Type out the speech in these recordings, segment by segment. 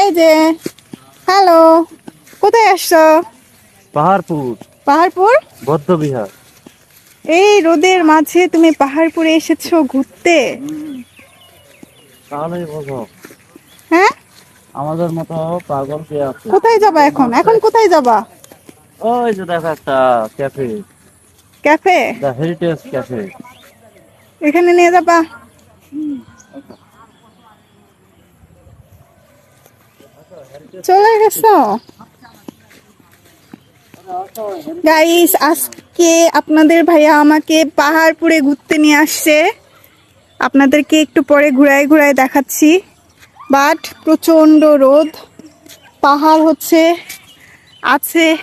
এই যে হ্যালো কোথায় আসছো? পাহাড়পুর। পাহাড়পুর? বৌদ্ধবিহার। এই রোদের মাঝে তুমি পাহাড়পুরে এসেছ ঘুরতে? তাহলেই বোঝো। হ্যাঁ? আমাদের মতো পাগল কে আছে? কোথায় যাবা এখন? এখন কোথায় যাবা? ওই যে দেখো একটা cafe. Cafe? The heritage cafe এখানে নিয়ে যাবা। চলে গেছো? গাইস আজকে আপনাদের ভাইয়া আমাকে পাহাড়পুরে ঘুরতে নিয়ে আসছে। আপনাদেরকে একটু পরে ঘুরায় ঘুরায় দেখাচ্ছি। বাট প্রচণ্ড রোদ, পাহাড় হচ্ছে, আছে।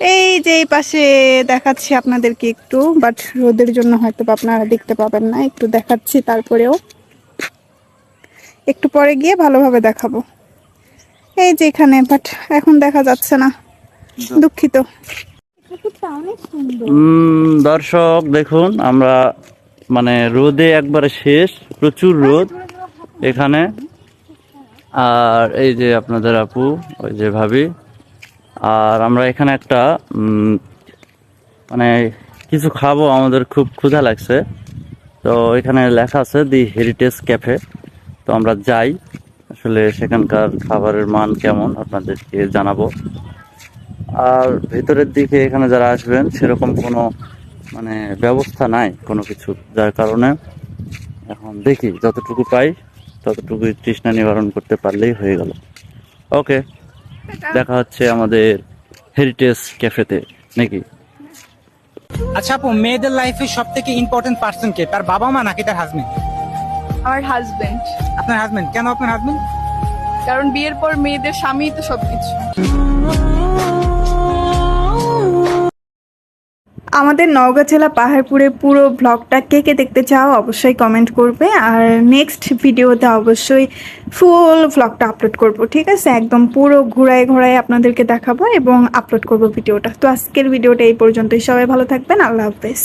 এই যে এই পাশে দেখাচ্ছি আপনাদেরকে একটু, বাট রোদের জন্য হয়তো আপনারা দেখতে পাবেন না। একটু দেখাচ্ছি তারপরেও। একটু পরে গিয়ে ভালোভাবে দেখাবো। এই যে এখানে বাট এখন দেখা যাচ্ছে না। দুঃখিত। উম, দর্শক দেখুন আমরা মানে রোদে একবারে শেষ প্রচুর রোদ এখানে। আর এই যে আপনাদের আপু ওই যে ভাবি। আর আমরা এখানে একটা মানে কিছু খাব আমাদের খুব ক্ষুধা লাগছে। তো এখানে লেখা আছে দি হেরিটেজ ক্যাফে। তো আমরা যাই। আসলে সেখানকার খাবারের মান কেমন আপনাদেরকে জানাব। আর ভেতরের দিকে এখানে যারা আসবেন, সেরকম কোনো মানে ব্যবস্থা নাই কোনো কিছু, যার কারণে এখন দেখি যতটুকু পাই ততটুকু তৃষ্ণা নিবারণ করতে পারলেই হয়ে গেল। ওকে, দেখা হচ্ছে আমাদের হেরিটেজ ক্যাফেতে নাকি? আচ্ছা আপু, মেয়েদের লাইফে সব থেকে ইম্পর্টেন্ট পার্সন কে? তার বাবা মা নাকি তার হাজবেন্ড আমার হাজবেন্ড আপনার হাজবেন্ড কেন আপনার হাজবেন্ড কারণ বিয়ের পর মেয়েদের স্বামী তো সবকিছু। আমাদের নওগাঁ জেলা পাহাড়পুরে পুরো ব্লগটা কে কে দেখতে চাও অবশ্যই কমেন্ট করবে। আর নেক্সট ভিডিওতে অবশ্যই ফুল ব্লগটা আপলোড করব ঠিক আছে? একদম পুরো ঘুরায় ঘোরায় আপনাদেরকে দেখাবো এবং আপলোড করব ভিডিওটা। তো আজকের ভিডিওটা এই পর্যন্তই। সবাই ভালো থাকবেন। আল্লাহ হাফেজ।